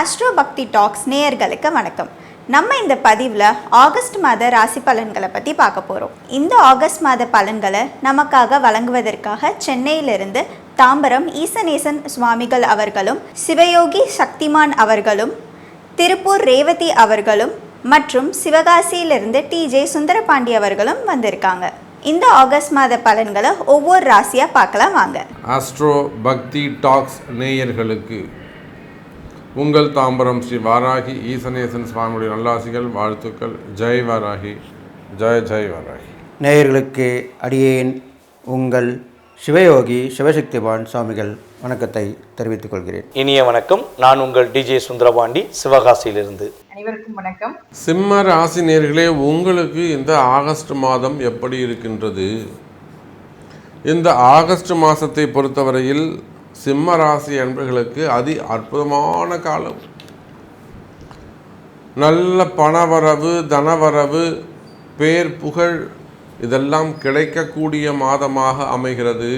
Astro பக்தி tax நேயர்களுக்கு வணக்கம். நம்ம இந்த பதிவில் ஆகஸ்ட் மாத ராசி பலன்களை பற்றி பார்க்க போகிறோம் இந்த ஆகஸ்ட் மாத பலன்களை நமக்காக வழங்குவதற்காக சென்னையிலிருந்து தாம்பரம் ஈசநேசன் சுவாமிகள் அவர்களும் சிவயோகி சக்திமான் அவர்களும் திருப்பூர் ரேவதி அவர்களும் மற்றும் சிவகாசியிலிருந்து டிஜே சுந்தரபாண்டி அவர்களும் வந்திருக்காங்க. இந்த ஆகஸ்ட் மாத பலன்களை ஒவ்வொரு ராசியாக பார்க்கலாம் வாங்க. ஆஸ்ட்ரோ பக்தி டாக்ஸ் நேயர்களுக்கு உங்கள் தாம்பரம் ஸ்ரீ வாராகி ஈசனேசன் சுவாமியுடைய நல்லாசிகள் வாழ்த்துக்கள். ஜெய் வாராகி. ஜெய் ஜெய் வாராகி. நேயர்களுக்கு அடியேன் உங்கள் சிவயோகி சிவசக்திவான் சுவாமிகள் வணக்கத்தை தெரிவித்துக் கொள்கிறேன். இனிய வணக்கம். நான் உங்கள் டிஜே சுந்தரபாண்டி சிவகாசியிலிருந்து. அனைவருக்கும் வணக்கம். சிம்ம ராசி நேயர்களே உங்களுக்கு இந்த ஆகஸ்ட் மாதம் எப்படி இருக்கின்றது? இந்த ஆகஸ்ட் மாதத்தை பொறுத்தவரையில் சிம்ம ராசி அன்பர்களுக்கு அதி அற்புதமான காலம். நல்ல பணவரவு தனவரவு பேர் புகழ் இதெல்லாம் கிடைக்கக்கூடிய மாதமாக அமைகிறது.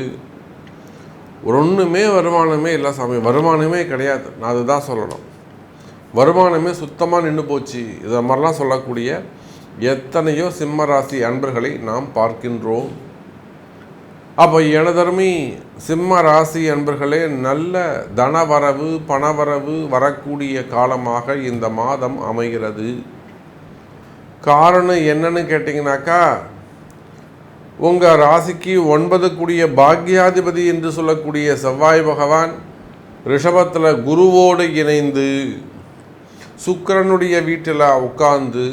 ஒன்றுமே வருமானமே இல்லை சாமி வருமானமே கிடையாது. நான் அதுதான் சொல்லணும். வருமானமே சுத்தமாக நின்று போச்சு. இதை மாதிரிலாம் சொல்லக்கூடிய எத்தனையோ சிம்ம ராசி அன்பர்களை நாம் பார்க்கின்றோம். அப்போ எனதருமை சிம்ம ராசி அன்பர்களே நல்ல தனவரவு பணவரவு வரக்கூடிய காலமாக இந்த மாதம் அமைகிறது. காரணம் என்னன்னு கேட்டிங்கனாக்கா உங்கள் ராசிக்கு ஒன்பது கூடிய பாக்யாதிபதி என்று சொல்லக்கூடிய செவ்வாய் பகவான் ரிஷபத்தில் குருவோடு இணைந்து சுக்கரனுடைய வீட்டில் உட்கார்ந்து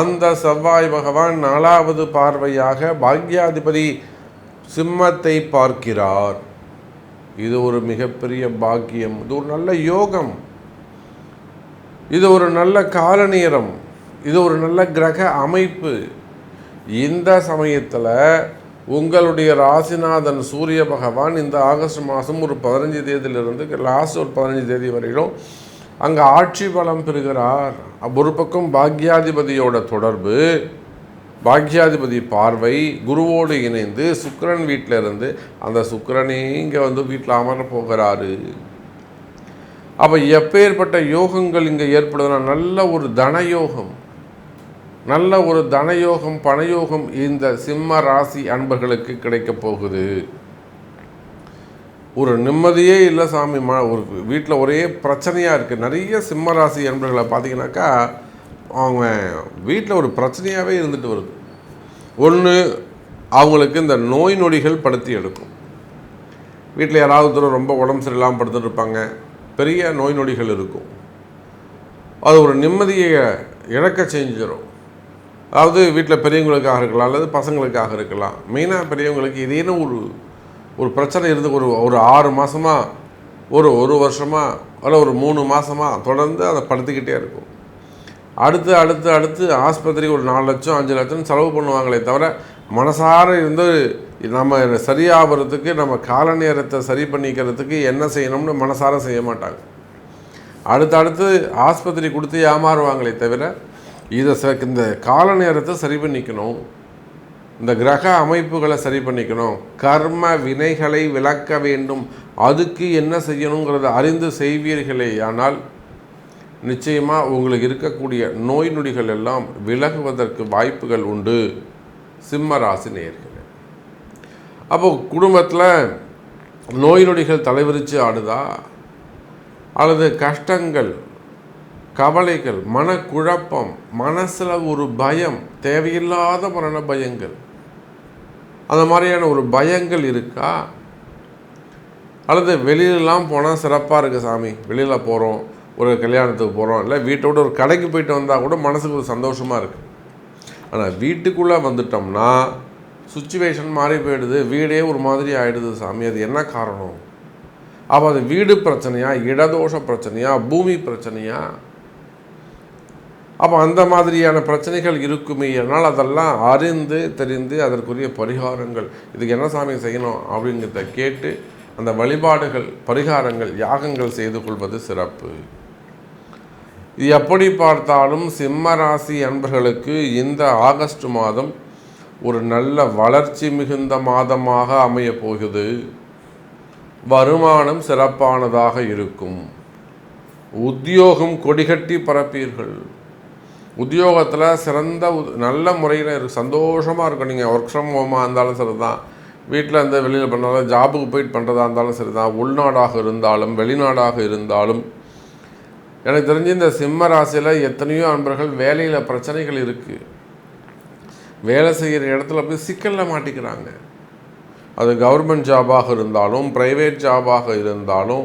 அந்த செவ்வாய் பகவான் நாலாவது பார்வையாக பாக்யாதிபதி சிம்மத்தை பார்க்கிறார். இது ஒரு மிகப்பெரிய பாக்கியம். இது ஒரு நல்ல யோகம். இது ஒரு நல்ல கால நேரம் இது ஒரு நல்ல கிரக அமைப்பு. இந்த சமயத்தில் உங்களுடைய ராசிநாதன் சூரிய பகவான் இந்த ஆகஸ்ட் மாதம் ஒரு பதினஞ்சு தேதியிலிருந்து லாஸ்ட் ஒரு பதினஞ்சு தேதி வரையிலும் அங்கே ஆட்சி பலம் பெறுகிறார். ஒரு பக்கம் பாக்யாதிபதியோட தொடர்பு பாக்யாதிபதி பார்வை குருவோடு இணைந்து சுக்கரன் வீட்டில் இருந்து அந்த சுக்கரனே இங்கே வந்து வீட்டில் அமர போகிறாரு. அப்போ எப்பேற்பட்ட யோகங்கள் இங்கே ஏற்படுதுன்னா நல்ல ஒரு தனயோகம் நல்ல ஒரு தனயோகம் பணயோகம் இந்த சிம்ம ராசி அன்பர்களுக்கு கிடைக்கப் போகுது. ஒரு நிம்மதியே இல்லை சாமி ம ஒரு வீட்டில் ஒரே பிரச்சனையாக இருக்குது நிறைய சிம்ம ராசி அன்பர்களை பார்த்தீங்கன்னாக்கா அவங்க வீட்டில் ஒரு பிரச்சனையாகவே இருந்துட்டு வருது. ஒன்று அவங்களுக்கு இந்த நோய் நொடிகள் படுத்தி எடுக்கும். வீட்டில் யாராவது ஒருத்தர் ரொம்ப உடம்பு சரியில்லாமல் படுத்துட்டு இருப்பாங்க. பெரிய நோய் நொடிகள் இருக்கும். அது ஒரு நிம்மதியை இழக்க செஞ்சிடும் அதாவது வீட்டில் பெரியவங்களுக்காக இருக்கலாம் அல்லது பசங்களுக்காக இருக்கலாம். மெயினாக பெரியவங்களுக்கு இதேனும் ஒரு ஒரு பிரச்சனை இருந்து ஒரு ஒரு ஆறு மாதமாக ஒரு ஒரு வருஷமாக அல்ல ஒரு மூணு மாதமாக தொடர்ந்து அதை படுத்திக்கிட்டே இருக்கும். அடுத்து அடுத்து அடுத்து ஆஸ்பத்திரிக்கு ஒரு நாலு லட்சம் அஞ்சு லட்சம் செலவு பண்ணுவாங்களே தவிர மனசார இருந்து நம்ம சரியாகிறதுக்கு நம்ம கால நேரத்தை சரி பண்ணிக்கிறதுக்கு என்ன செய்யணும்னு மனசார செய்ய மாட்டாங்க. அடுத்தடுத்து ஆஸ்பத்திரி கொடுத்து ஏமாறுவாங்களே தவிர இதை ச இந்த கால நேரத்தை சரி பண்ணிக்கணும். இந்த கிரக அமைப்புகளை சரி பண்ணிக்கணும். கர்ம வினைகளை விளக்க வேண்டும். அதுக்கு என்ன செய்யணுங்கிறத அறிந்து செய்வீர்களே ஆனால் நிச்சயமாக உங்களுக்கு இருக்கக்கூடிய நோய் நொடிகள் எல்லாம் விலகுவதற்கு வாய்ப்புகள் உண்டு. சிம்ம ராசி நேயர்களே. அப்போ குடும்பத்தில் நோய் நொடிகள் தலைவிரித்து ஆடுதா? அல்லது கஷ்டங்கள் கவலைகள் மனக்குழப்பம் மனசில் ஒரு பயம் தேவையில்லாத மரண பயங்கள் அந்த மாதிரியான ஒரு பயங்கள் இருக்கா? அல்லது வெளியிலலாம் போனால் சிறப்பாக இருக்குது சாமி வெளியில் போகிறோம் ஒரு கல்யாணத்துக்கு போகிறோம் இல்லை வீட்டோட ஒரு கடைக்கு போயிட்டு வந்தால் கூட மனசுக்கு ஒரு சந்தோஷமாக இருக்குது ஆனால் வீட்டுக்குள்ளே வந்துட்டோம்னா சுச்சுவேஷன் மாறி போயிடுது. வீடே ஒரு மாதிரி ஆகிடுது சாமி. அது என்ன காரணம்? அப்போ அது வீடு பிரச்சனையா இடதோஷ பிரச்சனையா பூமி பிரச்சனையா? அப்போ அந்த மாதிரியான பிரச்சனைகள் இருக்குமே அதனால் அதெல்லாம் அறிந்து தெரிந்து அதற்குரிய பரிகாரங்கள் இதுக்கு என்ன சாமி செய்யணும் அப்படிங்கிறத கேட்டு அந்த வழிபாடுகள் பரிகாரங்கள் யாகங்கள் செய்து கொள்வது சிறப்பு. எப்படி பார்த்தாலும் சிம்ம ராசி அன்பர்களுக்கு இந்த ஆகஸ்ட் மாதம் ஒரு நல்ல வளர்ச்சி மிகுந்த மாதமாக அமைய போகுது. வருமானம் சிறப்பானதாக இருக்கும். உத்தியோகம் கொடிகட்டி பரப்பீர்கள். உத்தியோகத்தில் சிறந்த உத்- நல்ல முறையில் இருக்கு சந்தோஷமாக இருக்கும். நீங்கள் ஒர்க் ஃப்ரம் ஹோமாக இருந்தாலும் சரி தான் வீட்டில் இருந்து வெளியில் பண்ணாலும் ஜாபுக்கு போயிட்டு பண்ணுறதா இருந்தாலும் சரி தான் உள்நாடாக இருந்தாலும் வெளிநாடாக இருந்தாலும் எனக்கு தெரிஞ்சு இந்த சிம்ம ராசியில் எத்தனையோ அன்பர்கள் வேலையில் பிரச்சனைகள் இருக்குது வேலை செய்கிற இடத்துல போய் சிக்கலில் மாட்டிக்கிறாங்க. அது கவர்மெண்ட் ஜாபாக இருந்தாலும் ப்ரைவேட் ஜாபாக இருந்தாலும்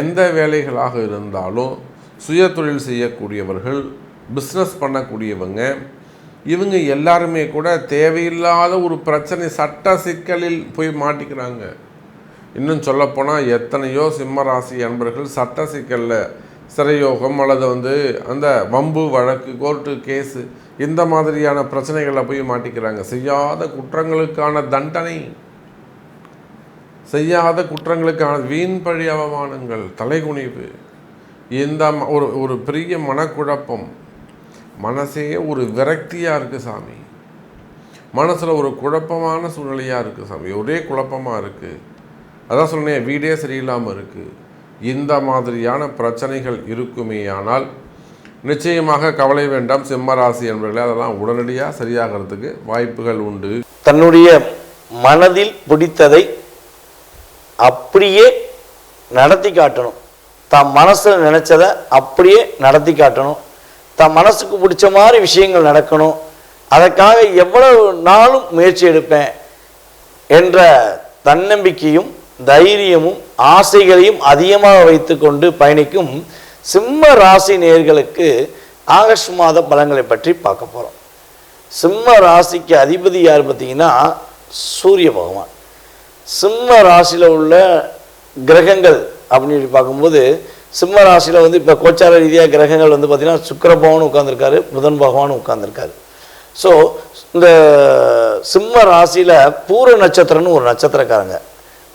எந்த வேலைகளாக இருந்தாலும் சுய தொழில் செய்யக்கூடியவர்கள் பிஸ்னஸ் பண்ணக்கூடியவங்க இவங்க எல்லாருமே கூட தேவையில்லாத ஒரு பிரச்சனை சட்ட சிக்கலில் போய் மாட்டிக்கிறாங்க. இன்னும் சொல்லப்போனால் எத்தனையோ சிம்மராசி அன்பர்கள் சட்ட சிக்கலில் சிறையோகம் அல்லது வந்து அந்த வம்பு வழக்கு கோர்ட்டு கேஸு இந்த மாதிரியான பிரச்சனைகளில் போய் மாட்டிக்கிறாங்க. செய்யாத குற்றங்களுக்கான தண்டனை. செய்யாத குற்றங்களுக்கான வீண் பழி அவமானங்கள் தலைகுனிவு. இந்த ம- ஒரு ஒரு பெரிய மனக்குழப்பம். மனசே ஒரு விரக்தியாக இருக்குது சாமி. மனசில் ஒரு குழப்பமான சூழ்நிலையாக இருக்குது சாமி. ஒரே குழப்பமாக இருக்குது அதான் சொன்னேன் வீடே சரியில்லாமல் இருக்குது இந்த மாதிரியான பிரச்சனைகள் இருக்குமேயானால் நிச்சயமாக கவலை வேண்டாம். சிம்மராசி என்பவர்களே அதெல்லாம் உடனடியாக சரியாகிறதுக்கு வாய்ப்புகள் உண்டு. தன்னுடைய மனதில் பிடித்ததை அப்படியே நடத்தி காட்டணும். தம் மனசில் நினச்சதை அப்படியே நடத்தி காட்டணும். தம் மனசுக்கு பிடிச்ச மாதிரி விஷயங்கள் நடக்கணும். அதற்காக எவ்வளவு நாளும் முயற்சி எடுப்பேன் என்ற தன்னம்பிக்கையும் தைரியமும் ஆசைகளையும் அதிகமாக வைத்துக்கொண்டு பயணிக்கும் சிம்ம ராசி நேர்களுக்கு ஆகஸ்ட் மாத பலன்களை பற்றி பார்க்க போகிறோம் சிம்ம ராசிக்கு அதிபதி யார் பார்த்தீங்கன்னா சூரிய பகவான். சிம்ம ராசியில் உள்ள கிரகங்கள் அப்படின்னு சொல்லி பார்க்கும்போது சிம்ம ராசியில் வந்து இப்போ கோச்சார ரீதியாக கிரகங்கள் வந்து பார்த்திங்கன்னா சுக்கிர பகவான் உட்காந்துருக்காரு புதன் பகவான் உட்காந்துருக்காரு ஸோ இந்த சிம்ம ராசியில் பூர நட்சத்திரம்னு ஒரு நட்சத்திரக்காரங்க.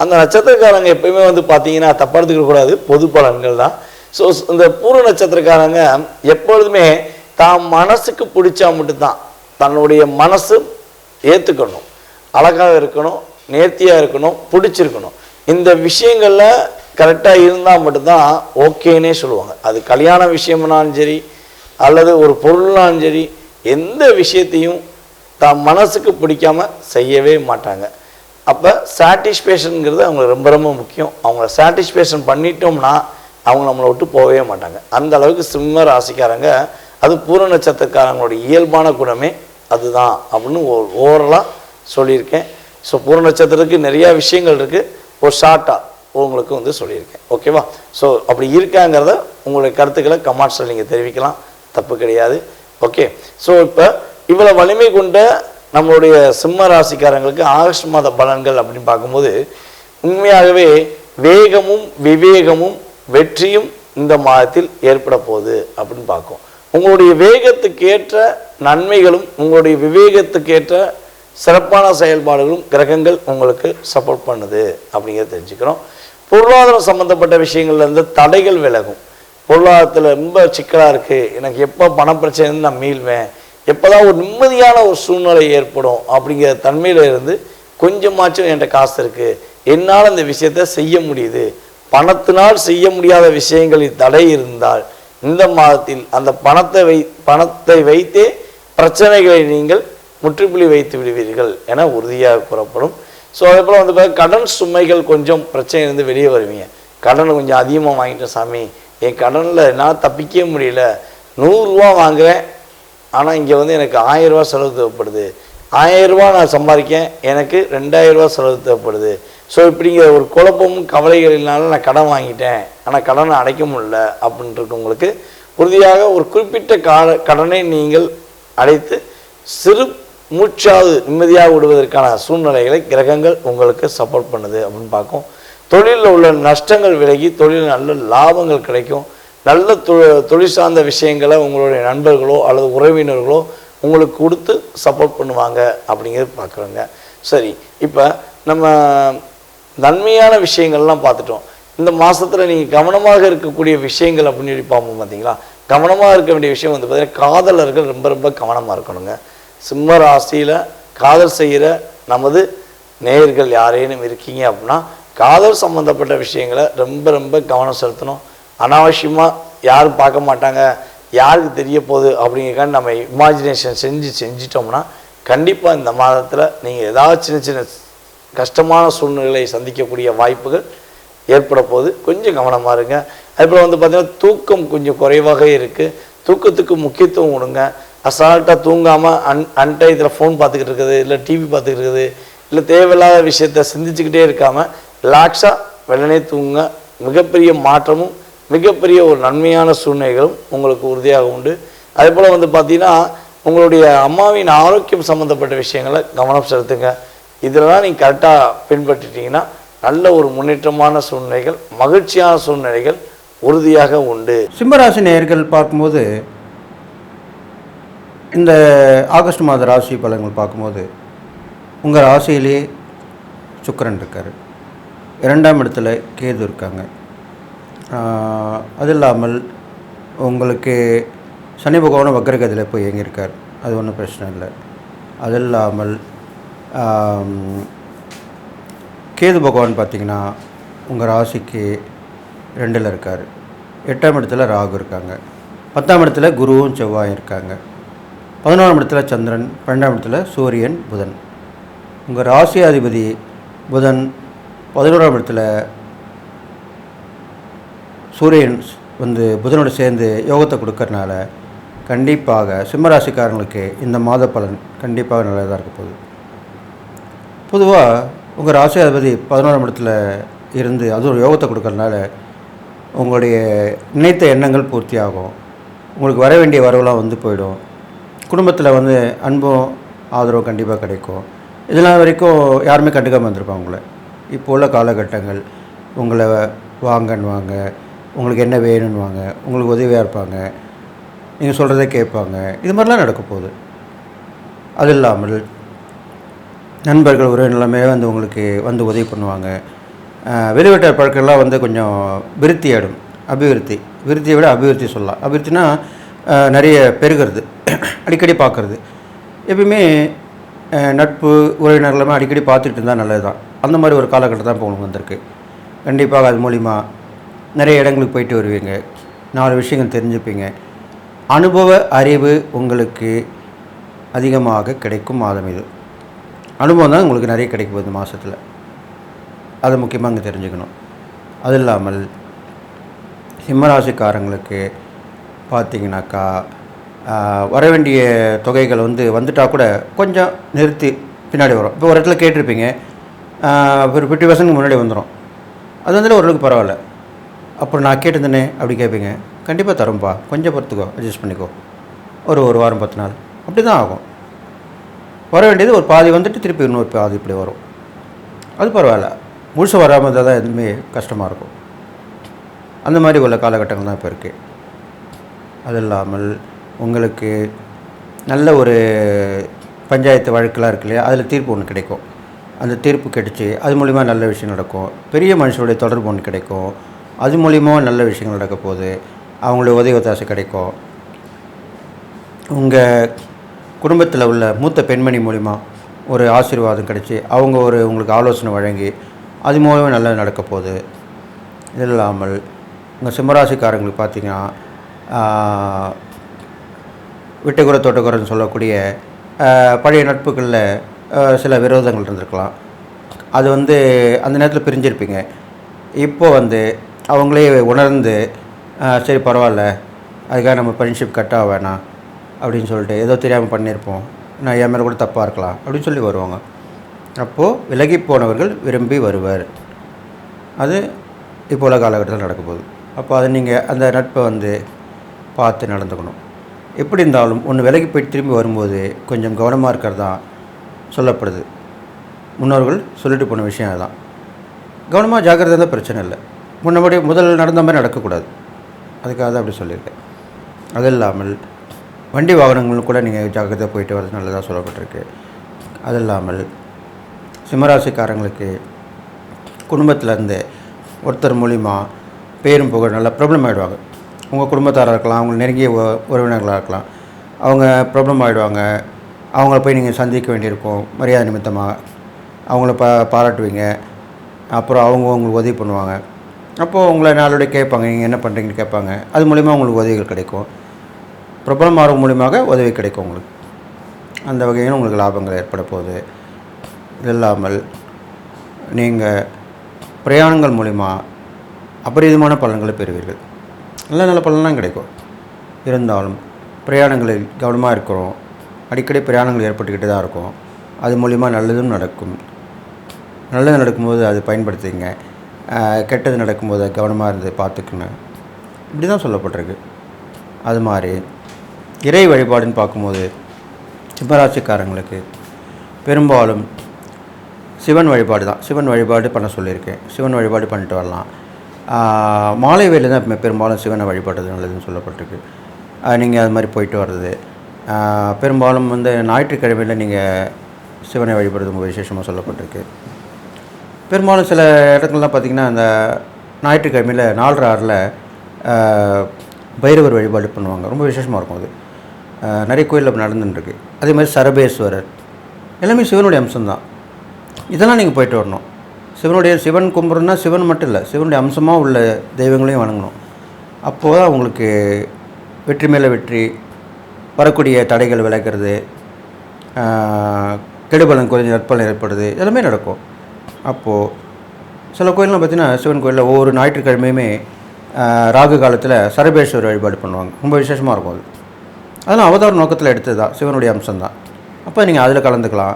அந்த நட்சத்திரக்காரங்க எப்பயுமே வந்து பார்த்தீங்கன்னா தப்பாக எடுத்துக்க கூடாது. பொது பலன்கள் தான். ஸோ இந்த பூர்வ நட்சத்திரக்காரங்க எப்பொழுதுமே தான் மனசுக்கு பிடிச்சா மட்டும்தான் தன்னுடைய மனசு ஏற்றுக்கணும் அழகாக இருக்கணும் நேர்த்தியாக இருக்கணும் பிடிச்சிருக்கணும். இந்த விஷயங்களில் கரெக்டாக இருந்தால் மட்டும்தான் ஓகேன்னே சொல்லுவாங்க. அது கல்யாண விஷயம்னாலும் சரி அல்லது ஒரு பொருள்னாலும் சரி எந்த விஷயத்தையும் தான் மனசுக்கு பிடிக்காம செய்யவே மாட்டாங்க. அப்போ சாட்டிஸ்ஃபேஷனுங்கிறது அவங்களுக்கு ரொம்ப ரொம்ப முக்கியம். அவங்கள சாட்டிஸ்ஃபேஷன் பண்ணிட்டோம்னா அவங்க நம்மளை விட்டு போகவே மாட்டாங்க. அந்த அளவுக்கு சிம்ம ராசிக்காரங்க அது பூர நட்சத்திரக்காரங்களோட இயல்பான குணமே அதுதான் அப்படின்னு ஓ ஓவரலாக சொல்லியிருக்கேன். ஸோ பூர நட்சத்திரத்துக்கு நிறையா விஷயங்கள் இருக்குது ஒரு ஷார்ட்டாக உங்களுக்கு வந்து சொல்லியிருக்கேன். ஓகேவா ஸோ அப்படி இருக்காங்கிறத உங்களுடைய கருத்துக்களை கமெண்ட்ஸில் நீங்கள் தெரிவிக்கலாம். தப்பு கிடையாது. ஓகே ஸோ இப்போ இவ்வளோ வலிமை கொண்ட நம்மளுடைய சிம்ம ராசிக்காரங்களுக்கு ஆகஸ்ட் மாத பலன்கள் அப்படின்னு பார்க்கும்போது உண்மையாகவே வேகமும் விவேகமும் வெற்றியும் இந்த மாதத்தில் ஏற்பட போகுது அப்படின்னு பார்க்கும். உங்களுடைய வேகத்துக்கேற்ற நன்மைகளும் உங்களுடைய விவேகத்துக்கேற்ற சிறப்பான செயல்பாடுகளும் கிரகங்கள் உங்களுக்கு சப்போர்ட் பண்ணுது அப்படிங்கிறத தெரிஞ்சுக்கிறோம். பொருளாதாரம் சம்மந்தப்பட்ட விஷயங்கள்லேருந்து தடைகள் விலகும். பொருளாதாரத்தில் ரொம்ப சிக்கலாக இருக்குது எனக்கு எப்போ பண பிரச்சனை நான் மீள்வேன். எப்போதான் ஒரு நிம்மதியான ஒரு சூழ்நிலை ஏற்படும் அப்படிங்கிற தன்மையில் இருந்து கொஞ்சமாச்சும் என்கிட்ட காசு இருக்குது என்னால் அந்த விஷயத்தை செய்ய முடியுது. பணத்தினால் செய்ய முடியாத விஷயங்களில் தடை இருந்தால் இந்த மாதத்தில் அந்த பணத்தை வை பணத்தை வைத்தே பிரச்சனைகளை நீங்கள் முற்றுப்புள்ளி வைத்து விடுவீர்கள் என உறுதியாக கூறப்படும். ஸோ அதே போல் வந்து பார்த்தா கடன் சுமைகள் கொஞ்சம் பிரச்சனையிலிருந்து வெளியே வருவீங்க. கடன் கொஞ்சம் அதிகமாக வாங்கிட்டேன் சாமி. என் கடனில் என்னால் தப்பிக்கவே முடியல. நூறுரூவா வாங்குறேன். ஆனால் இங்கே வந்து எனக்கு ஆயிரம் செலவு தேவைப்படுது. ஆயிரம் ரூபா நான் சம்பாதிக்கேன் எனக்கு ரெண்டாயிரம் செலவு தேவைப்படுது. ஸோ இப்படிங்கிற ஒரு குழப்பமும் கவலைகளினால நான் கடன் வாங்கிட்டேன். ஆனால் கடனை அடைக்க முடியல அப்படின்றவங்களுக்கு உறுதியாக ஒரு குறிப்பிட்ட கால கடனை நீங்கள் அடைத்து சிறு மூச்சாவது நிம்மதியாக விடுவதற்கான சூழ்நிலைகளை கிரகங்கள் உங்களுக்கு சப்போர்ட் பண்ணுது அப்படின்னு பார்க்கும் தொழிலில் உள்ள நஷ்டங்கள் விலகி தொழிலில் நல்ல லாபங்கள் கிடைக்கும். நல்ல தொ தொழில் சார்ந்த விஷயங்களை உங்களுடைய நண்பர்களோ அல்லது உறவினர்களோ உங்களுக்கு கொடுத்து சப்போர்ட் பண்ணுவாங்க அப்படிங்கிறது பார்க்குறோங்க. சரி இப்போ நம்ம நன்மையான விஷயங்கள்லாம் பார்த்துட்டோம். இந்த மாதத்தில் நீங்கள் கவனமாக இருக்கக்கூடிய விஷயங்கள் அப்படின்னு சொல்லி பார்ப்போம் பார்த்தீங்களா? கவனமாக இருக்க வேண்டிய விஷயம் வந்து பார்த்தீங்கன்னா காதலர்கள் ரொம்ப ரொம்ப கவனமாக இருக்கணுங்க. சிம்ம ராசியில் காதல் செய்கிற நமது நேயர்கள் யாரேனும் இருக்கீங்க அப்படின்னா காதல் சம்மந்தப்பட்ட விஷயங்களை ரொம்ப ரொம்ப கவனம் செலுத்தணும். அனாவசியமாக யாரும் பார்க்க மாட்டாங்க. யாருக்கு தெரிய போகுது அப்படிங்கிறக்காண்டி நம்ம இமேஜினேஷன் செஞ்சு செஞ்சிட்டோம்னா கண்டிப்பாக இந்த மாதத்தில் நீங்கள் ஏதாவது சின்ன சின்ன கஷ்டமான சூழ்நிலைகளை சந்திக்கக்கூடிய வாய்ப்புகள் ஏற்பட போகுது. கொஞ்சம் கவனமாக இருங்க. அதுபோல் வந்து பார்த்திங்கன்னா தூக்கம் கொஞ்சம் குறைவாக இருக்குது தூக்கத்துக்கு முக்கியத்துவம் கொடுங்க. அசால்ட்டாக தூங்காமல் அன் அன்டயத்தில் ஃபோன் பார்த்துக்கிட்டு இருக்குது இல்லை டிவி பார்த்துக்கிட்டு இருக்குது இல்லை தேவையில்லாத விஷயத்த சிந்திச்சுக்கிட்டே இருக்காமல் ரிலாக்ஸாக வெள்ளனே தூங்குங்க. மிகப்பெரிய மாற்றமும் மிகப்பெரிய ஒரு நன்மையான சூழ்நிலைகளும் உங்களுக்கு உறுதியாக உண்டு. அதே போல் வந்து பார்த்தீங்கன்னா உங்களுடைய அம்மாவின் ஆரோக்கியம் சம்மந்தப்பட்ட விஷயங்களை கவனம் செலுத்துங்க. இதெல்லாம் நீங்கள் கரெக்டாக பின்பற்றிட்டீங்கன்னா நல்ல ஒரு முன்னேற்றமான சூழ்நிலைகள் மகிழ்ச்சியான சூழ்நிலைகள் உறுதியாக உண்டு. சிம்மராசி நேயர்கள் பார்க்கும்போது இந்த ஆகஸ்ட் மாத ராசி பலன்கள் பார்க்கும்போது உங்கள் ராசியிலே சுக்கரன் இருக்கார். இரண்டாம் இடத்துல கேது இருக்காங்க. அது இல்லாமல் உங்களுக்கு சனி பகவானும் வக்ரகதியில் போய் இயங்கியிருக்கார். அது ஒன்றும் பிரச்சனை இல்லை. அது இல்லாமல் கேது பகவான் பார்த்திங்கன்னா உங்கள் ராசிக்கு ரெண்டில் இருக்கார். எட்டாம் இடத்துல ராகு இருக்காங்க. பத்தாம் இடத்துல குருவும் செவ்வாயும் இருக்காங்க. பதினோராம் இடத்துல சந்திரன் பன்னெண்டாம் இடத்துல சூரியன் புதன். உங்கள் ராசியாதிபதி புதன் பதினோராம் இடத்துல சூரியன் வந்து புதனோடு சேர்ந்து யோகத்தை கொடுக்கறனால கண்டிப்பாக சிம்மராசிக்காரங்களுக்கு இந்த மாத பலன் கண்டிப்பாக நல்லதாக இருக்க போகுது. பொதுவாக உங்கள் ராசி அதிபதி பதினோராம் இடத்துல இருந்து அது ஒரு யோகத்தை கொடுக்கறனால உங்களுடைய நினைத்த எண்ணங்கள் பூர்த்தியாகும். உங்களுக்கு வர வேண்டிய வரவெல்லாம் வந்து போயிடும். குடும்பத்தில் வந்து அன்பும் ஆதரவும் கண்டிப்பாக கிடைக்கும். இதெல்லாம் வரைக்கும் யாருமே கண்டுக்காமல் வந்திருப்பாங்க உங்களை. இப்போ உள்ள காலகட்டங்கள் உங்களை வாங்கன்னு வாங்க உங்களுக்கு என்ன வேணும்னுவாங்க உங்களுக்கு உதவியாக இருப்பாங்க நீங்கள் சொல்கிறத கேட்பாங்க. இது மாதிரிலாம் நடக்க போகுது. அது இல்லாமல் நண்பர்கள் உறவினர் எல்லாமே வந்து உங்களுக்கு வந்து உதவி பண்ணுவாங்க. அஹ் வெளிவட்டார் பழக்கம்லாம் வந்து கொஞ்சம் விருத்தி ஆடும் அபிவிருத்தி. விருத்தியை விட அபிவிருத்தி சொல்லலாம். அபிவிருத்தினா நிறைய பெருகிறது. அடிக்கடி பார்க்குறது. எப்பயுமே நட்பு உறவினர்கள் அடிக்கடி பார்த்துட்டு இருந்தால் நல்லது தான் அந்த மாதிரி ஒரு காலகட்டம் தான் இப்போ உங்களுக்கு வந்திருக்கு. கண்டிப்பாக அது மூலிமா நிறைய இடங்களுக்கு போயிட்டு வருவீங்க. நாலு விஷயங்கள் தெரிஞ்சுப்பீங்க. அனுபவ அறிவு உங்களுக்கு அதிகமாக கிடைக்கும் மாதம் இது. அனுபவம் தான் உங்களுக்கு நிறைய கிடைக்க போகுது மாதத்தில் அதை முக்கியமாக இங்கே தெரிஞ்சுக்கணும். அது இல்லாமல் சிம்மராசிக்காரங்களுக்கு பார்த்தீங்கன்னாக்கா வர வேண்டிய தொகைகள் வந்து வந்துட்டா கூட கொஞ்சம் நிறுத்தி பின்னாடி வரும். இப்போ ஒரு இடத்துல கேட்டிருப்பீங்க ஒரு ஃபிஃப்டி பர்சன்ட் முன்னாடி வந்துடும் அது வந்து ஓரளவுக்கு பரவாயில்ல. அப்புறம் நான் கேட்டிருந்தேனே அப்படி கேட்பீங்க. கண்டிப்பாக தரோம்ப்பா கொஞ்சம் பொறுத்துக்கோ. அட்ஜஸ்ட் பண்ணிக்கோ. ஒரு ஒரு வாரம் பத்து நாள். அப்படி தான் ஆகும். வர வேண்டியது ஒரு பாதி வந்துட்டு திருப்பி இன்னொரு பாதி இப்படி வரும். அது பரவாயில்ல. முழுசாக வராமல் இருந்தால் தான் எதுவுமே கஷ்டமாக இருக்கும். அந்த மாதிரி உள்ள காலகட்டங்கள் தான் இப்போ இருக்குது அது இல்லாமல் உங்களுக்கு நல்ல ஒரு பஞ்சாயத்து வழக்கெலாம் இருக்கு இல்லையா? அதில் தீர்ப்பு ஒன்று கிடைக்கும். அந்த தீர்ப்பு கிடைச்சி அது மூலிமா நல்ல விஷயம் நடக்கும். பெரிய மனுஷனுடைய தொடர்பு ஒன்று கிடைக்கும். அது மூலியமாக நல்ல விஷயங்கள் நடக்க போகுது. அவங்களுடைய உதவி ஒத்தாசை கிடைக்கும். உங்கள் குடும்பத்தில் உள்ள மூத்த பெண்மணி மூலிமா ஒரு ஆசீர்வாதம் கிடைச்சி அவங்க ஒரு உங்களுக்கு ஆலோசனை வழங்கி அது மூலமாக நல்லா நடக்க போகுது. இது இல்லாமல் உங்கள் சிம்மராசிக்காரங்களுக்கு பார்த்தீங்கன்னா விட்டுக்குற தோட்டக்குறன்னு சொல்லக்கூடிய பழைய நட்புகளில் சில விரோதங்கள் இருந்திருக்கலாம். அது வந்து அந்த நேரத்தில் பிரிஞ்சிருப்பீங்க. இப்போ வந்து அவங்களே உணர்ந்து சரி பரவாயில்ல. அதுக்காக நம்ம ஃப்ரெண்ட்ஷிப் கட்டாக வேணாம். அப்படின்னு சொல்லிட்டு ஏதோ தெரியாமல் பண்ணியிருப்போம். நான் என் மேலே கூட தப்பாக இருக்கலாம். அப்படின்னு சொல்லி வருவாங்க. அப்போது விலகி போனவர்கள் விரும்பி வருவார். அது இப்போ உள்ள காலகட்டத்தில் நடக்க போகுது. அப்போ அதை நீங்கள் அந்த நட்பை வந்து பார்த்து நடந்துக்கணும். எப்படி இருந்தாலும் ஒன்று விலகி போய் திரும்பி வரும்போது கொஞ்சம் கவனமாக இருக்கிறது தான் சொல்லப்படுது. முன்னோர்கள் சொல்லிட்டு போன விஷயம் அதுதான். கவனமாக ஜாக்கிரதை பிரச்சனை இல்லை. முன்னபடி முதல் நடந்த மாதிரி நடக்கக்கூடாது. அதுக்காக தான் அப்படி சொல்லியிருக்கேன். அது இல்லாமல் வண்டி வாகனங்கள் கூட நீங்கள் ஜாக்கிரதையாக போயிட்டு வரது நல்லதாக சொல்லப்பட்டிருக்கு. அது இல்லாமல் சிம்மராசிக்காரங்களுக்கு குடும்பத்தில் இருந்து ஒருத்தர் மூலிமா பேரும் புகழ் நல்லா ப்ராப்ளம் ஆகிடுவாங்க உங்கள் குடும்பத்தாராக இருக்கலாம் அவங்க நெருங்கிய உ- உறவினர்களாக இருக்கலாம் அவங்க ப்ராப்ளம் ஆகிடுவாங்க அவங்கள போய் நீங்கள் சந்திக்க வேண்டியிருக்கும். மரியாதை நிமித்தமாக அவங்கள பா பாராட்டுவீங்க. அப்புறம் அவங்க உங்களுக்கு உதவி பண்ணுவாங்க. அப்போது உங்களை நாளோடைய கேட்பாங்க நீங்கள் என்ன பண்ணுறீங்கன்னு கேட்பாங்க. அது மூலிமா உங்களுக்கு உதவிகள் கிடைக்கும். பிரபலமாகும் மூலியமாக உதவி கிடைக்கும் உங்களுக்கு. அந்த வகையில் உங்களுக்கு லாபங்கள் ஏற்பட போகுது. இது இல்லாமல் நீங்கள் பிரயாணங்கள் மூலிமா அபரிதமான பலன்களை பெறுவீர்கள். நல்ல நல்ல பலன்லாம் கிடைக்கும். இருந்தாலும் பிரயாணங்களில் கவனமாக இருக்கிறோம். அடிக்கடி பிரயாணங்கள் ஏற்பட்டுக்கிட்டு தான் இருக்கும். அது மூலிமா நல்லதும் நடக்கும். நல்லது நடக்கும்போது அது பயன்படுத்திங்க. கெட்டது நடக்கும்போது கவனமாக இருந்து பார்த்துக்கணும் இப்படி தான் சொல்லப்பட்டிருக்கு. அது மாதிரி இறை வழிபாடுன்னு பார்க்கும்போது சிம்மராசிக்காரங்களுக்கு பெரும்பாலும் சிவன் வழிபாடு தான். சிவன் வழிபாடு பண்ண சொல்லியிருக்கேன். சிவன் வழிபாடு பண்ணிட்டு வரலாம். மாலை வேலை தான் பெரும்பாலும் சிவனை வழிபடுறது நல்லதுன்னு சொல்லப்பட்டிருக்கு. நீங்கள் அது மாதிரி போயிட்டு வர்றது. பெரும்பாலும் வந்து ஞாயிற்றுக்கிழமையில் நீங்கள் சிவனை வழிபடுறது ரொம்ப விசேஷமாக சொல்லப்பட்டிருக்கு. பெரும்பாலும் சில இடங்கள்லாம் பார்த்திங்கன்னா அந்த ஞாயிற்றுக்கிழமையில் நாலரை ஆறில் பைரவர் வழிபாடு பண்ணுவாங்க. ரொம்ப விசேஷமாக இருக்கும் அது. நிறைய கோயிலில் நடந்துட்டுருக்கு. அதே மாதிரி சரபேஸ்வரர். எல்லாமே சிவனுடைய அம்சம்தான். இதெல்லாம் நீங்கள் போயிட்டு வரணும். சிவனுடைய சிவன் கும்பிட்றதுனா சிவன் மட்டும் இல்லை சிவனுடைய அம்சமாக உள்ள தெய்வங்களையும் வணங்கணும். அப்போது தான் உங்களுக்கு வெற்றி மேலே வெற்றி வரக்கூடிய தடைகள் விளக்கிறது கெடுபலம் குறைஞ்ச நற்பலம் ஏற்படுது எல்லாமே நடக்கும். அப்போது சில கோயிலெலாம் பார்த்தீங்கன்னா சிவன் கோயிலில் ஒவ்வொரு ஞாயிற்றுக்கிழமையுமே ராகு காலத்தில் சரபேஸ்வரர் வழிபாடு பண்ணுவாங்க. ரொம்ப விசேஷமாக இருக்கும் அது. அதெல்லாம் அவதார நோக்கத்தில் எடுத்தது தான். சிவனுடைய அம்சம்தான். அப்போ நீங்கள் அதில் கலந்துக்கலாம்.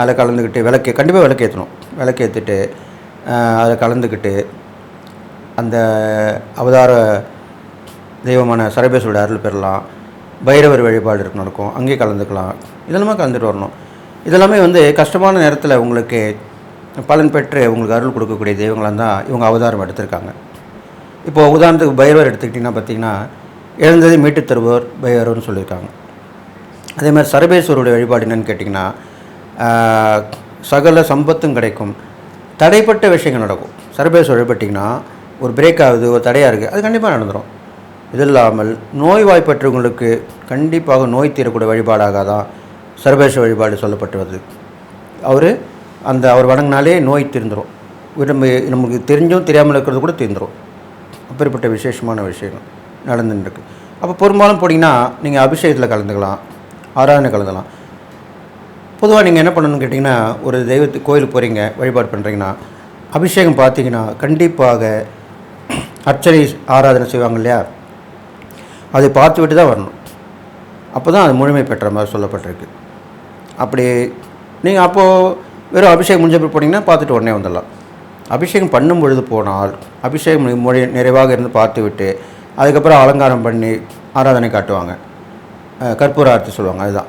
அதில் கலந்துக்கிட்டு விளக்கு கண்டிப்பாக விளக்கேற்றணும் விளக்கேற்றிட்டு அதில் கலந்துக்கிட்டு அந்த அவதார தெய்வமான சரபேஸ்வரோட அருள் பெறலாம். பைரவர் வழிபாடு இருக்கு நடக்கும். அங்கேயே கலந்துக்கலாம். இதெல்லாமே கலந்துட்டு வரணும். இதெல்லாமே வந்து கஷ்டமான நேரத்தில் உங்களுக்கு பலன் பெற்று உங்களுக்கு அருள் கொடுக்கக்கூடிய தெய்வங்களாக தான் இவங்க அவதாரம் எடுத்திருக்காங்க. இப்போ உதாரணத்துக்கு பைரவர் எடுத்துக்கிட்டிங்கன்னா பார்த்தீங்கன்னா இழந்ததை மீட்டு தருபவர் பைரவர்னு சொல்லியிருக்காங்க. அதே மாதிரி சரபேஸ்வருடைய வழிபாடு என்னென்னு கேட்டிங்கன்னா சகல சம்பத்தும் கிடைக்கும். தடைப்பட்ட விஷயங்கள் நடக்கும். சரபேஸ்வரர் வழிபட்டிங்கன்னா ஒரு பிரேக் ஆகுது ஒரு தடையாக இருக்குது அது கண்டிப்பாக நடந்துடும் இது இல்லாமல் நோய்வாய்ப்பற்றவங்களுக்கு கண்டிப்பாக நோய் தீரக்கூடிய வழிபாடாக தான் சரபேஸ்வர வழிபாடு சொல்லப்பட்டு வருது. அவர் அந்த அவர் வணங்கினாலே நோய் தீர்ந்துடும் நம்ம நமக்கு தெரிஞ்சும் தெரியாமல் இருக்கிறது கூட தீர்ந்துடும் அப்பேற்பட்ட விசேஷமான விஷயங்கள் நடந்துருக்கு அப்போ பெரும்பாலும் போட்டிங்கன்னா நீங்கள் அபிஷேகத்தில் கலந்துக்கலாம் ஆராதனை கலந்துக்கலாம். பொதுவாக நீங்கள் என்ன பண்ணணும்னு கேட்டிங்கன்னா ஒரு தெய்வத்து கோயிலுக்கு போகிறீங்க வழிபாடு பண்ணுறீங்கன்னா அபிஷேகம் பார்த்தீங்கன்னா கண்டிப்பாக அர்ச்சனை ஆராதனை செய்வாங்க இல்லையா? அதை பார்த்து விட்டு தான் வரணும். அப்போ தான் அது முழுமை பெற்ற மாதிரி சொல்லப்பட்டிருக்கு. அப்படி நீங்கள் அப்போது வெறும் அபிஷேகம் முடிஞ்ச போட்டிங்கன்னா போனீங்கன்னா பார்த்துட்டு உடனே வந்துடலாம். அபிஷேகம் பண்ணும் பொழுது போனால் அபிஷேகம் முறை நிறைவாக இருந்து பார்த்து விட்டு அதுக்கப்புறம் அலங்காரம் பண்ணி ஆராதனை காட்டுவாங்க. கற்பூர ஆர்த்தி சொல்லுவாங்க அதுதான்.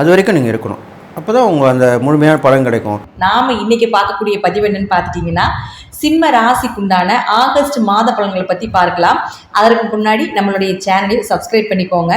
அது வரைக்கும் நீங்கள் இருக்கணும். அப்போ தான் உங்கள் அந்த முழுமையான பலன் கிடைக்கும். நாம் இன்றைக்கி பார்க்கக்கூடிய பதிவு என்னன்னு பார்த்துட்டிங்கன்னா சிம்ம ராசிக்குண்டான ஆகஸ்ட் மாத பலன்களை பற்றி பார்க்கலாம். அதற்கு முன்னாடி நம்மளுடைய சேனலை சப்ஸ்கிரைப் பண்ணிக்கோங்க.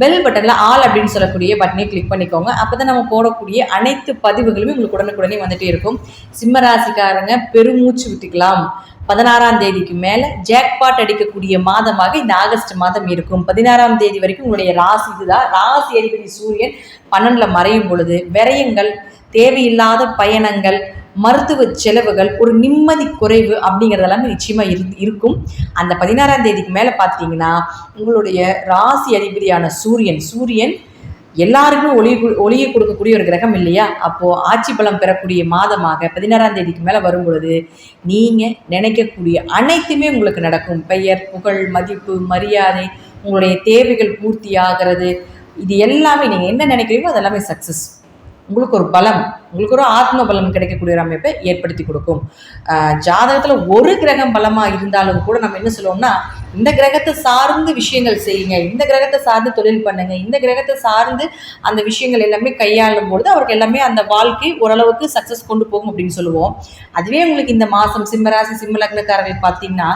பெல் பட்டன்ல ஆல் அப்படின்னு சொல்லக்கூடிய பட்டனை கிளிக் பண்ணிக்கோங்க. அப்பதான் நம்ம போடக்கூடிய அனைத்து பதிவுகளுமே உங்களுக்கு உடனுக்குடனே வந்துட்டே இருக்கும். சிம்ம ராசிக்காரங்க பெருமூச்சு விட்டுக்கலாம். பதினாறாம் தேதிக்கு மேல ஜாக்பாட் அடிக்கக்கூடிய மாதமாக இந்த ஆகஸ்ட் மாதம் இருக்கும். பதினாறாம் தேதி வரைக்கும் உங்களுடைய ராசி இதுதான் ராசி அதிபதி சூரியன் பன்னெண்டுல மறையும் பொழுது விரயங்கள் தேவையில்லாத பயணங்கள் மருத்துவ செலவுகள் ஒரு நிம்மதி குறைவு அப்படிங்கிறதெல்லாமே நிச்சயமா இரு இருக்கும். அந்த பதினாறாம் தேதிக்கு மேல பார்த்தீங்கன்னா உங்களுடைய ராசி அதிபதியான சூரியன் சூரியன் எல்லாருக்குமே ஒளி ஒளியை கொடுக்கக்கூடிய ஒரு கிரகம் இல்லையா? அப்போ ஆட்சி பலம் பெறக்கூடிய மாதமாக பதினாறாம் தேதிக்கு மேல வரும் பொழுது நீங்க நினைக்கக்கூடிய அனைத்துமே உங்களுக்கு நடக்கும். பெயர் புகழ் மதிப்பு மரியாதை உங்களுடைய தேவைகள் பூர்த்தி ஆகிறது. இது எல்லாமே நீங்க என்ன நினைக்கிறீங்களோ அது எல்லாமே சக்சஸ் உங்களுக்கு ஒரு பலம் உங்களுக்கு ஒரு ஆத்ம பலம் கிடைக்கக்கூடிய ஒரு அமைப்பை ஏற்படுத்தி கொடுக்கும். ஜாதகத்தில் ஜாதகத்துல ஒரு கிரகம் பலமா இருந்தாலும் கூட நம்ம என்ன சொல்லுவோம்னா இந்த கிரகத்தை சார்ந்து விஷயங்கள் செய்யுங்க இந்த கிரகத்தை சார்ந்து தொழில் பண்ணுங்க இந்த கிரகத்தை சார்ந்து அந்த விஷயங்கள் எல்லாமே கையாளும் பொழுது அவருக்கு எல்லாமே அந்த வாழ்க்கை ஓரளவுக்கு சக்சஸ் கொண்டு போகும் அப்படின்னு சொல்லுவோம். அதுவே உங்களுக்கு இந்த மாசம் சிம்மராசி சிம்ம லக்னக்காரர்கள் பார்த்தீங்கன்னா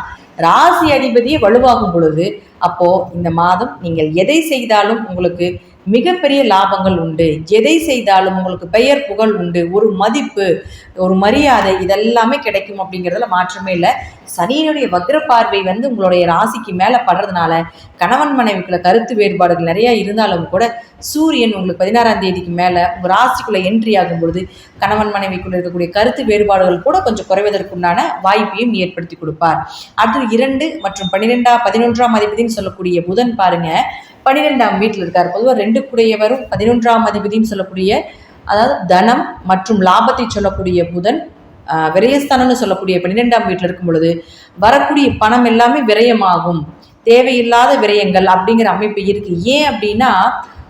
ராசி அதிபதியே வலுவாகும் பொழுது அப்போது இந்த மாதம் நீங்கள் எதை செய்தாலும் உங்களுக்கு மிகப்பெரிய லாபங்கள் உண்டு. எதை செய்தாலும் உங்களுக்கு பெயர் புகழ் உண்டு. ஒரு மதிப்பு ஒரு மரியாதை இதெல்லாமே கிடைக்கும் அப்படிங்கிறதுல மாற்றமே இல்லை. சனியினுடைய வக்ர பார்வை வந்து உங்களுடைய ராசிக்கு மேலே படுறதுனால கணவன் மனைவிக்குள்ள கருத்து வேறுபாடுகள் நிறையா இருந்தாலும் கூட சூரியன் உங்களுக்கு பதினாறாம் தேதிக்கு மேலே உங்கள் ராசிக்குள்ளே என்ட்ரி ஆகும் பொழுது கணவன் மனைவிக்குள்ள இருக்கக்கூடிய கருத்து வேறுபாடுகள் கூட கொஞ்சம் குறைவதற்குண்டான வாய்ப்பையும் ஏற்படுத்தி கொடுப்பார். அடுத்து இரண்டு மற்றும் பன்னிரெண்டாம் பதினொன்றாம் அதிபதினு சொல்லக்கூடிய புதன் பாருங்க பன்னிரெண்டாம் வீட்டில் இருக்கார். பொதுவாக ரெண்டு கூடையவரும் பதினொன்றாம் அதிபதினு சொல்லக்கூடிய அதாவது தனம் மற்றும் லாபத்தை சொல்லக்கூடிய புதன் விரயஸ்தானம்னு சொல்லக்கூடிய பன்னிரெண்டாம் வீட்டில் இருக்கும் பொழுது வரக்கூடிய பணம் எல்லாமே விரயமாகும். தேவையில்லாத விரயங்கள் அப்படிங்கிற அமைப்பு இருக்கு. ஏன் அப்படின்னா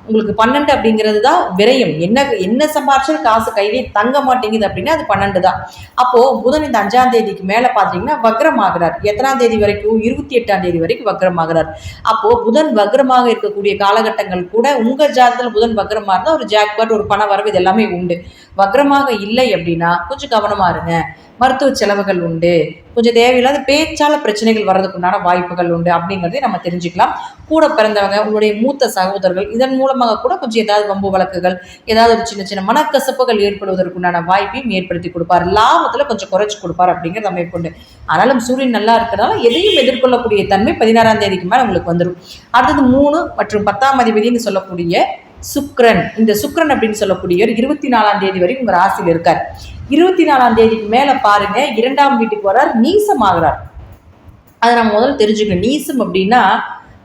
உங்களுக்கு பன்னெண்டு அப்படிங்கிறது தான் விரயம். என்ன என்ன சம்பாரிச்சாலும் காசு கையிலே தங்க மாட்டேங்குது அப்படின்னா அது பன்னெண்டு தான். அப்போ புதன் இந்த அஞ்சாம் தேதிக்கு மேலே பார்த்தீங்கன்னா வக்ரம் ஆகிறார் எத்தனாம் தேதி வரைக்கும்? இருபத்தி எட்டாம் தேதி வரைக்கும் வக்ரம் ஆகிறார் அப்போ புதன் வக்ரமாக இருக்கக்கூடிய காலகட்டங்கள் கூட உங்க ஜாதகத்தில் புதன் வக்ரமா இருந்தால் ஒரு ஜாக்பாட் ஒரு பண வரவு இது எல்லாமே உண்டு. வக்ரமாக இல்லை அப்படின்னா கொஞ்சம் கவனமா இருங்க. மருத்துவ செலவுகள் உண்டு. கொஞ்சம் தேவையில்லாத பேச்சால பிரச்சனைகள் வர்றதுக்குண்டான வாய்ப்புகள் உண்டு அப்படிங்கிறதே நம்ம தெரிஞ்சுக்கலாம். கூட பிறந்தவங்க உங்களுடைய மூத்த சகோதரர்கள் இதன் மூலமாக கூட கொஞ்சம் ஏதாவது வம்பு வழக்குகள் ஏதாவது ஒரு சின்ன சின்ன மனக்கசப்புகள் ஏற்படுவதற்குண்டான வாய்ப்பையும் ஏற்படுத்தி கொடுப்பார். லாபத்தில் கொஞ்சம் குறைச்சி கொடுப்பார் அப்படிங்கிறது அமைப்பு உண்டு. ஆனாலும் சூரியன் நல்லா இருக்கிறதால எதையும் எதிர்கொள்ளக்கூடிய தன்மை பதினாறாம் தேதிக்கு மேலே உங்களுக்கு வந்துடும் அடுத்தது மூணு மற்றும் பத்தாம் அதிபதினு சொல்லக்கூடிய சுக்ரன். இந்த சுக்ரன் அப்படின்னு சொல்லக்கூடியவர் இருபத்தி நாலாம் தேதி வரைக்கும் உங்க ராசியில் இருக்கார். இருபத்தி நாலாம் தேதிக்கு மேல பாருங்க இரண்டாம் வீட்டுக்கு வரார் நீசமாகிறார். அதை நம்ம முதல்ல தெரிஞ்சுக்கணும். நீசம் அப்படின்னா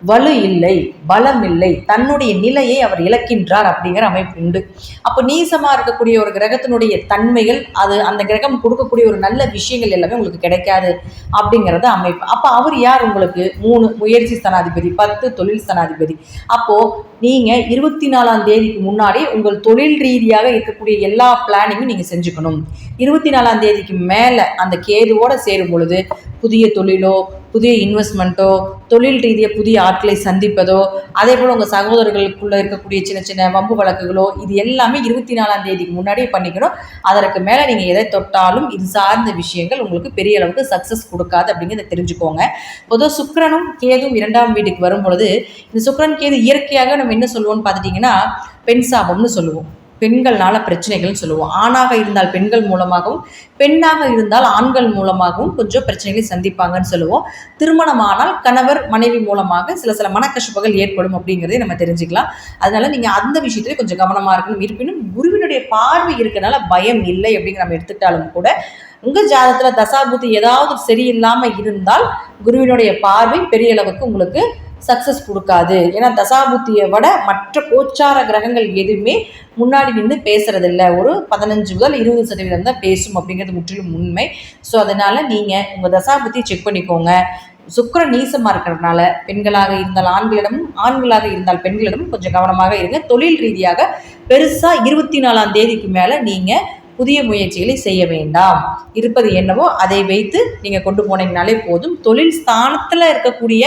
வலு இல்லை பலம் இல்லை தன்னுடைய நிலையை அவர் இழக்கின்றார் அப்படிங்கிற அமைப்பு உண்டு. அப்போ நீசமாக இருக்கக்கூடிய ஒரு கிரகத்தினுடைய தன்மைகள் அது அந்த கிரகம் கொடுக்கக்கூடிய ஒரு நல்ல விஷயங்கள் எல்லாமே உங்களுக்கு கிடைக்காது அப்படிங்கிறத அமைப்பு. அப்போ அவர் யார் உங்களுக்கு? மூணு முயற்சி ஸ்தானாதிபதி பத்து தொழில் ஸ்தானாதிபதி அப்போது நீங்கள் இருபத்தி நாலாம் தேதிக்கு முன்னாடி உங்கள் தொழில் ரீதியாக இருக்கக்கூடிய எல்லா பிளானிங்கும் நீங்கள் செஞ்சுக்கணும். இருபத்தி நாலாம் தேதிக்கு மேலே அந்த கேதுவோடு சேரும் பொழுது புதிய தொழிலோ புதிய இன்வெஸ்ட்மெண்ட்டோ தொழில் ரீதியாக புதிய ஆட்களை சந்திப்பதோ அதே போல் உங்கள் சகோதரர்களுக்குள்ளே இருக்கக்கூடிய சின்ன சின்ன வம்பு வழக்குகளோ இது எல்லாமே இருபத்தி நாலாம் தேதிக்கு முன்னாடியே பண்ணிக்கணும் அதற்கு மேலே நீங்கள் எதை தொட்டாலும் இது சார்ந்த விஷயங்கள் உங்களுக்கு பெரிய அளவுக்கு சக்ஸஸ் கொடுக்காது அப்படிங்கிறத தெரிஞ்சுக்கோங்க. பொதுவாக சுக்கரனும் கேதும் இரண்டாம் வீட்டுக்கு வரும் பொழுது இந்த சுக்கரன் கேது இயற்கையாக நம்ம என்ன சொல்லுவோம்னு பார்த்துட்டிங்கன்னா பெண் சாபம்னு சொல்லுவோம். பெண்கள்னால பிரச்சனைகள்னு சொல்லுவோம். ஆணாக இருந்தால் பெண்கள் மூலமாகவும் பெண்ணாக இருந்தால் ஆண்கள் மூலமாகவும் கொஞ்சம் பிரச்சனைகளை சந்திப்பாங்கன்னு சொல்லுவோம். திருமணமானால் கணவர் மனைவி மூலமாக சில சில மனக்கஷ்டங்கள் ஏற்படும் அப்படிங்கிறதை நம்ம தெரிஞ்சுக்கலாம். அதனால நீங்கள் அந்த விஷயத்துல கொஞ்சம் கவனமாக இருக்கணும். இருப்பினும் குருவினுடைய பார்வை இருக்கனால பயம் இல்லை அப்படிங்கிற நம்ம எடுத்துக்கிட்டாலும் கூட உங்கள் ஜாதகத்தில் தசாபுத்தி ஏதாவது சரியில்லாமல் இருந்தால் குருவினுடைய பார்வை பெரிய அளவுக்கு உங்களுக்கு சக்ஸஸ் கொடுக்காது. ஏன்னா தசாபுத்தியை விட மற்ற கோச்சார கிரகங்கள் எதுவுமே முன்னாடி நின்று பேசுறதில்ல. ஒரு பதினஞ்சு முதல் இருபது சதவீதம் தான் பேசும் அப்படிங்கிறது முற்றிலும் உண்மை. ஸோ அதனால் நீங்கள் உங்கள் தசாபுத்தியை செக் பண்ணிக்கோங்க. சுக்கர நீசமாக இருக்கிறதுனால பெண்களாக இருந்தால் ஆண்களிடமும் ஆண்களாக இருந்தால் பெண்களிடமும் கொஞ்சம் கவனமாக இருங்க. தொழில் ரீதியாக பெருசாக இருபத்தி நாலாம் தேதிக்கு மேலே நீங்கள் புதிய முயற்சிகளை செய்ய வேண்டாம். இருப்பது என்னவோ அதை வைத்து நீங்கள் கொண்டு போனீங்கனாலே போதும். தொழில் ஸ்தானத்தில் இருக்கக்கூடிய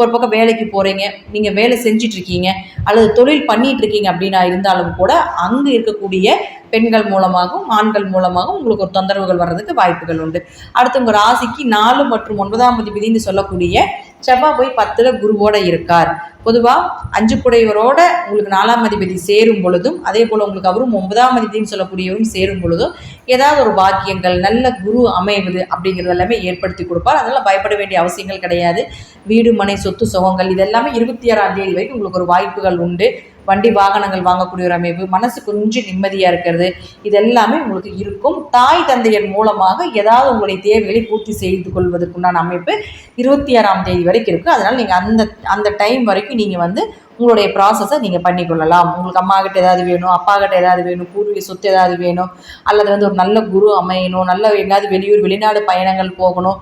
ஒரு பக்கம் வேலைக்கு போகிறீங்க நீங்கள் வேலை செஞ்சிட்ருக்கீங்க அல்லது தொழில் பண்ணிகிட்ருக்கீங்க அப்படின்னா இருந்தாலும் கூட அங்கே இருக்கக்கூடிய பெண்கள் மூலமாகவும் ஆண்கள் மூலமாகவும் உங்களுக்கு ஒரு தொந்தரவுகள் வர்றதுக்கு வாய்ப்புகள் உண்டு. அடுத்து உங்கள் ராசிக்கு நாலு மற்றும் ஒன்பதாம் அதிபதினு சொல்லக்கூடிய செவ்வாய் போய் பத்தில் குருவோட இருக்கார். பொதுவாக அஞ்சு குடையவரோட உங்களுக்கு நாலாம் அதிபதி சேரும் பொழுதும் அதே போல் உங்களுக்கு அவரும் ஒன்பதாம் அதிபதினு சொல்லக்கூடியவரும் சேரும் பொழுதும் ஏதாவது ஒரு பாக்கியங்கள் நல்ல குரு அமைவது அப்படிங்கிறது எல்லாமே ஏற்படுத்தி கொடுப்பார். அதனால் பயப்பட வேண்டிய அவசியங்கள் கிடையாது. வீடு மனை சொத்து சுகங்கள் இதெல்லாமே இருபத்தி ஆறாம் தேதி வரைக்கும் உங்களுக்கு ஒரு வாய்ப்புகள் உண்டு. வண்டி வாகனங்கள் வாங்கக்கூடிய ஒரு அமைப்பு மனசு கொஞ்சம் நிம்மதியாக இருக்கிறது இது எல்லாமே உங்களுக்கு இருக்கும். தாய் தந்தையர் மூலமாக ஏதாவது உங்களுடைய தேவைகளை பூர்த்தி செய்து கொள்வதற்குண்டான அமைப்பு இருபத்தி ஆறாம் தேதி வரைக்கும் இருக்குது அதனால் நீங்கள் அந்த அந்த டைம் வரைக்கும் நீங்கள் வந்து உங்களுடைய ப்ராசஸை நீங்கள் பண்ணிக்கொள்ளலாம். உங்களுக்கு அம்மா கிட்ட ஏதாவது வேணும் அப்பா கிட்ட ஏதாவது வேணும் பூர்வீக சொத்து ஏதாவது வேணும் அல்லது வந்து ஒரு நல்ல குரு அமையணும் நல்ல எங்கேயாவது வெளியூர் வெளிநாடு பயணங்கள் போகணும்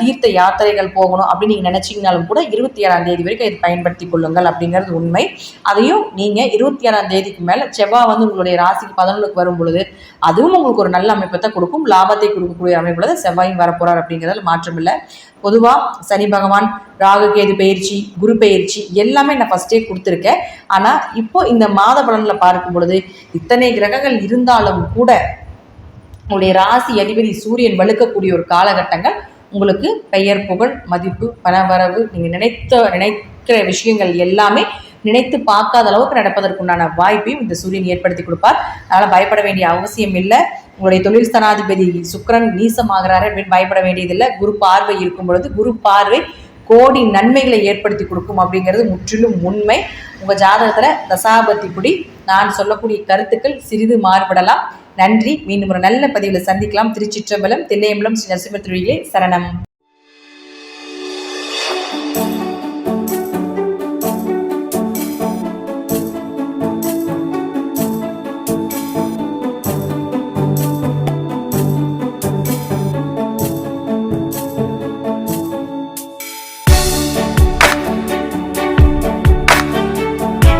தீர்த்த யாத்திரைகள் போகணும் அப்படின்னு நீங்கள் நினச்சிங்கனாலும் கூட இருபத்தி ஏழாம் தேதி வரைக்கும் இதை பயன்படுத்தி கொள்ளுங்கள் அப்படிங்கிறது உண்மை. அதையும் நீங்கள் இருபத்தி ஏழாம் தேதிக்கு மேலே செவ்வாய் வந்து உங்களுடைய ராசிக்கு பதினொன்றுக்கு வரும் பொழுது அதுவும் உங்களுக்கு ஒரு நல்ல அமைப்பை தான் கொடுக்கும். லாபத்தை கொடுக்கக்கூடிய அமைப்பில் தான் செவ்வாயும் வரப்போகிறார் அப்படிங்கிறதுல மாற்றம் இல்லை பொதுவாக சனி பகவான் ராகு கேது பயிற்சி குரு பயிற்சி எல்லாமே நான் ஃபஸ்ட்டே கொடுத்துருக்கேன். ஆனால் இப்போ இந்த மாத பலனில் பார்க்கும் பொழுது இத்தனை கிரகங்கள் இருந்தாலும் கூட உங்களுடைய ராசி அதிபதி சூரியன் வலுக்கக்கூடிய ஒரு காலகட்டங்கள் உங்களுக்கு பெயர் புகழ் மதிப்பு பணவரவு நீங்கள் நினைத்த நினைக்கிற விஷயங்கள் எல்லாமே நினைத்து பார்க்காத அளவுக்கு நடப்பதற்குண்டான வாய்ப்பையும் இந்த சூரியன் ஏற்படுத்தி கொடுப்பார். அதனால் பயப்பட வேண்டிய அவசியம் இல்லை. உங்களுடைய தொழில் ஸ்தானாதிபதி சுக்கரன் நீசமாகிறாரு அப்படின்னு பயப்பட வேண்டியதில்லை. குரு பார்வை இருக்கும் பொழுது குரு பார்வை கோடி நன்மைகளை ஏற்படுத்தி கொடுக்கும் அப்படிங்கிறது முற்றிலும் உண்மை. உங்கள் ஜாதகத்தில் தசாபத்திப்படி நான் சொல்லக்கூடிய கருத்துக்கள் சிறிது மாறுபடலாம். நன்றி. மீண்டும் ஒரு நல்ல பதிவில் சந்திக்கலாம். திருச்சிற்றம்பலம் தில்லையம்பலம் ஸ்ரீ நரசிம்ம திருவிகளே சரணம்.